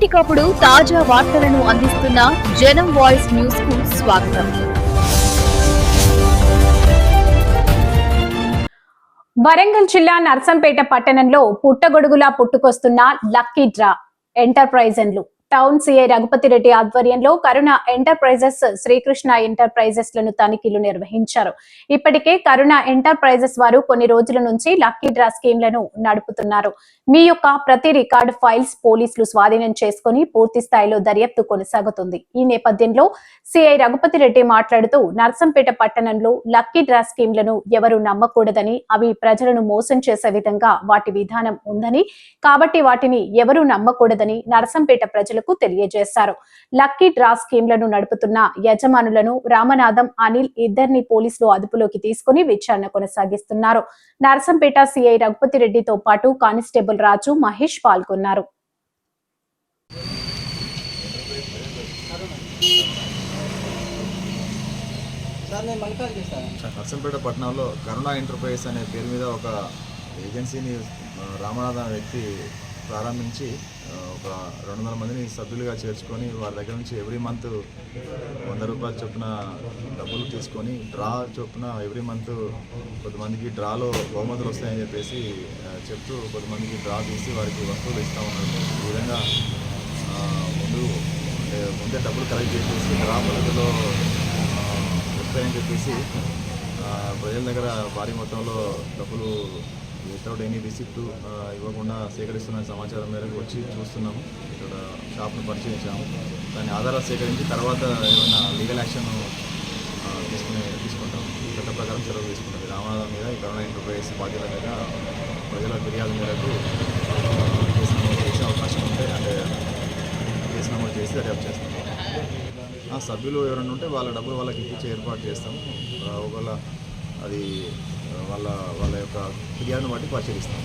ఎప్పటికప్పుడు తాజా వార్తలను అందిస్తున్న జనం వాయిస్ న్యూస్కు స్వాగతం. వరంగల్ జిల్లా నర్సంపేట పట్టణంలో పుట్టగొడుగులా పుట్టుకొస్తున్న లక్కీ డ్రా ఎంటర్ప్రైజన్లు టౌన్ సిఐ రఘుపతి రెడ్డి ఆధ్వర్యంలో కరుణ ఎంటర్ప్రైజెస్ శ్రీకృష్ణ ఎంటర్ప్రైజెస్లను తనిఖీలు నిర్వహించారు. ఇప్పటికే కరుణ ఎంటర్ప్రైజెస్ వారు కొన్ని రోజుల నుంచి లక్కీ డ్రా స్కీమ్లను నడుపుతున్నారు. మీ యొక్క ప్రతి రికార్డు ఫైల్స్ పోలీసులు స్వాధీనం చేసుకుని పూర్తి స్థాయిలో దర్యాప్తు కొనసాగుతుంది. ఈ నేపథ్యంలో సిఐ రఘుపతి రెడ్డి మాట్లాడుతూ నర్సంపేట పట్టణంలో లక్కీ డ్రా స్కీమ్లను ఎవరు నమ్మకూడదని అవి ప్రజలను మోసం చేసే విధంగా వాటి విధానం ఉందని కాబట్టి వాటిని ఎవరు నమ్మకూడదని నర్సంపేట ప్రజలు ప్రజలకు తెలియజేశారు. లక్కీ డ్రా స్కీమ్లను నడుపుతున్న యజమానులను రామనాథం అనిల్ ఇద్దరిని పోలీసులు అదుపులోకి తీసుకుని విచారణ కొనసాగిస్తున్నారు. నర్సంపేట సిఐ రఘుపతి రెడ్డితో పాటు కానిస్టేబుల్ రాజు మహేష్ పాల్గొన్నారు. సార్ నర్సంపేట పట్టణంలో కరుణా ఎంటర్ప్రైజ్ అనే పేరు మీద ఒక ఏజెన్సీని అనే వ్యక్తి ప్రారంభించి ఒక రెండు వందల మందిని సభ్యులుగా చేర్చుకొని వారి దగ్గర నుంచి ఎవ్రీ మంత్ వంద రూపాయల చొప్పున డబ్బులు తీసుకొని డ్రా చొప్పున ఎవ్రీ మంత్ కొంతమందికి డ్రాలో బహుమతులు వస్తాయని చెప్పేసి చెప్తూ కొంతమందికి డ్రా తీసి వారికి వస్తువులు ఇస్తూ ఉన్నారు. ఈ విధంగా ముందు అంటే ముందే డబ్బులు కలెక్ట్ చేసేసి డ్రా పద్ధతిలో వస్తాయని చెప్పేసి ప్రజల దగ్గర భారీ మొత్తంలో డబ్బులు వితౌట్ ఎనీ రిసిప్ట్ ఇవ్వకుండా సేకరిస్తున్న సమాచారం మేరకు వచ్చి చూస్తున్నాము. ఇక్కడ షాప్ను పరిశీలించాము. దాని ఆధారాలు సేకరించి తర్వాత ఏమైనా లీగల్ యాక్షన్ తీసుకునే తీసుకుంటాం చట్ట ప్రకారం చర్యలు తీసుకుంటాం రామనాథం మీద కరోనా ఎంటర్ప్రైజెస్ బాధ్యత మీద ప్రజల ఫిర్యాదు మేరకు కేసు నమోదు చేసే అవకాశం ఉంటే అంటే కేసు నమోదు చేసి దర్యాప్తు చేస్తాం ఆ సభ్యులు ఎవరైనా ఉంటే వాళ్ళ డబ్బులు వాళ్ళకి ఇప్పించే ఏర్పాటు చేస్తాం ఒకవేళ అది వాళ్ళ యొక్క ఫిర్యాదును బట్టి పరిశీలిస్తాం.